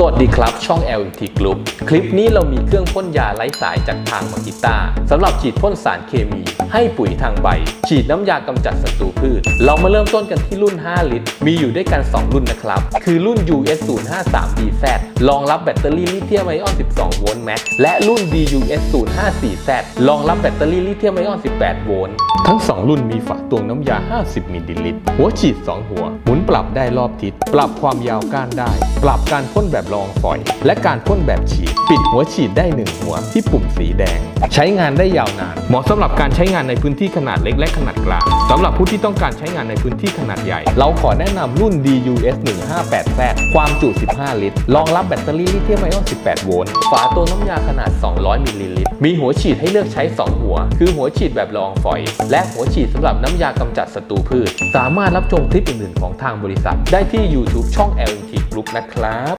สวัสดีครับ ช่อง LMT Group คลิปนี้เรามีเครื่องพ่นยาไร้สายจากทางมากิต้าสำหรับฉีดพ่นสารเคมี ให้ปุ๋ยทางใบ ฉีดน้ำยากำจัดศัตรูพืช เรามาเริ่มต้นกันที่รุ่น 5 ลิตร มีอยู่ด้วยกัน 2 รุ่นนะครับ คือรุ่น US 0 5 3 BZ รองรับแบตเตอรี่ลิเธียมไอออน 12 โวลต์แม็กและรุ่น DUS 0 5 4 Z รองรับแบตเตอรี่ลิเธียมไอออน 18 โวลต์ทั้ง 2 รุ่นมีฝาตวงน้ำยา 50มิลลิลิตรหัวฉีด 2 หัว หมุนปรับได้รอบทิศ ปรับความยาวก้านได้ปรับการพ่นแบบรองฝอย และการพ่นแบบฉีด ปิดหัวฉีดได้1หัวที่ปุ่มสีแดง ใช้งานได้ยาวนาน เหมาะสำหรับการใช้งานในพื้นที่ขนาดเล็กและขนาดกลางสำหรับผู้ที่ต้องการใช้งานในพื้นที่ขนาดใหญ่ เราขอแนะนำรุ่น DUS 158 Z ความจุ 15 ลิตร รองรับแบตเตอรี่ลิเธียมไอออน 18 โวลต์ ฝาตัวน้ำยาขนาด 200 มิลลิลิตร มีหัวฉีดให้เลือกใช้ 2 หัว คือหัวฉีดแบบรองฝอย และหัวฉีดสำหรับน้ำยากำจัดศัตรูพืช สามารถรับชมคลิปอื่นๆของทางบริษัท ได้ที่ YouTube ช่อง LNT Group นะครับ